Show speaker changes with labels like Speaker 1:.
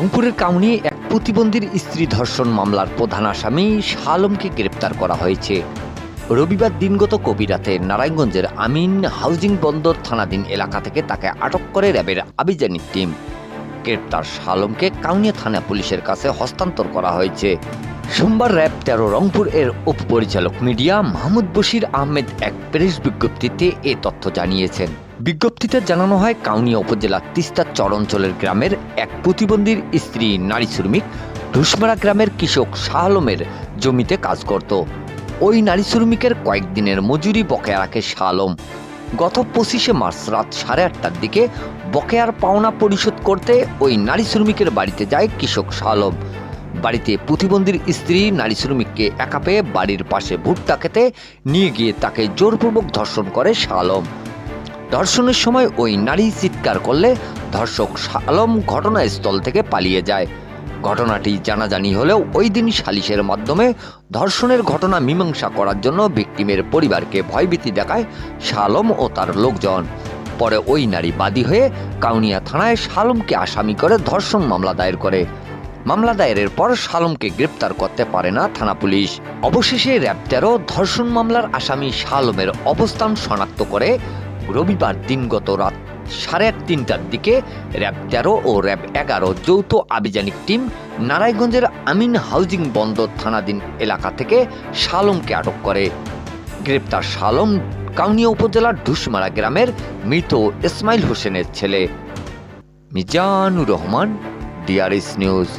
Speaker 1: রংপুরের কাউনি এক প্রতিবন্ধীর স্ত্রী ধর্ষণ মামলার প্রধান আসামি শাহ আলমকে গ্রেপ্তার করা হয়েছে। রবিবার দিনগত কবিরাতে নারায়ণগঞ্জের আমিন হাউজিং বন্দর থানাধীন এলাকা থেকে তাকে আটক করে র্যাবের আবিজানি টিম। গ্রেপ্তার শাহ আলমকে কাউনিয়া থানা পুলিশের কাছে হস্তান্তর করা হয়েছে। সোমবার র্যাব তেরো রংপুর এর উপপরিচালক মিডিয়া মাহমুদ বশির আহমেদ এক প্রেস বিজ্ঞপ্তিতে এ তথ্য জানিয়েছেন। বিজ্ঞপ্তিতে জানানো হয়, কাউনিয়া উপজেলার তিস্তা চর অঞ্চলের গ্রামের এক প্রতিবন্ধীর স্ত্রী নারী শ্রমিক ঢুসমারা গ্রামের কৃষক শাহ আলমের জমিতে কাজ করত। ওই নারী শ্রমিকের কয়েকদিনের মজুরি বকেয়া রাখে শাহ আলম। গত পঁচিশে মার্চ রাত সাড়ে আটটার দিকে বকেয়ার পাওনা পরিশোধ করতে ওই নারী শ্রমিকের বাড়িতে যায় কৃষক শাহ আলম। বাড়িতে প্রতিবন্ধীর স্ত্রী নারী শ্রমিককে একা পেয়ে বাড়ির পাশে ভুট্টা খেতে নিয়ে গিয়ে তাকে জোরপূর্বক ধর্ষণ করে শালম। ধর্ষণের সময় ওই নারী চিৎকার করলে ধর্ষক শাহ আলম ঘটনাস্থল থেকে পালিয়ে যায়। ঘটনাটি জানাজানি হলেও ওই দিন সালিশের মাধ্যমে ধর্ষণের ঘটনা মীমাংসা করার জন্য ভিকটিমের পরিবারকে ভয়ভীতি দেখায় শালম ও তার লোকজন। পরে ওই নারী বাদী হয়ে কাউনিয়া থানায় শালমকে আসামি করে ধর্ষণ মামলা দায়ের করে। মামলা দায়েরের পর শালমকে গ্রেপ্তার করতে পারে না থানা পুলিশ। অবশেষে র্যাব তেরো ধর্ষণ মামলার আসামি শালমের অবস্থান শনাক্ত করে রবিবার দিনগত রাত সাড়ে তিনটার দিকে র্যাব তেরো ও র্যাব এগারো যৌথ আভিযানিক টিম নারায়ণগঞ্জের আমিন হাউজিং বন্দর থানাধীন এলাকা থেকে শালমকে আটক করে। গ্রেপ্তার শালম কাউনিয়া উপজেলার ঢুসমারা গ্রামের মৃত ইসমাইল হোসেনের ছেলে। Mizanur Rahman DRS news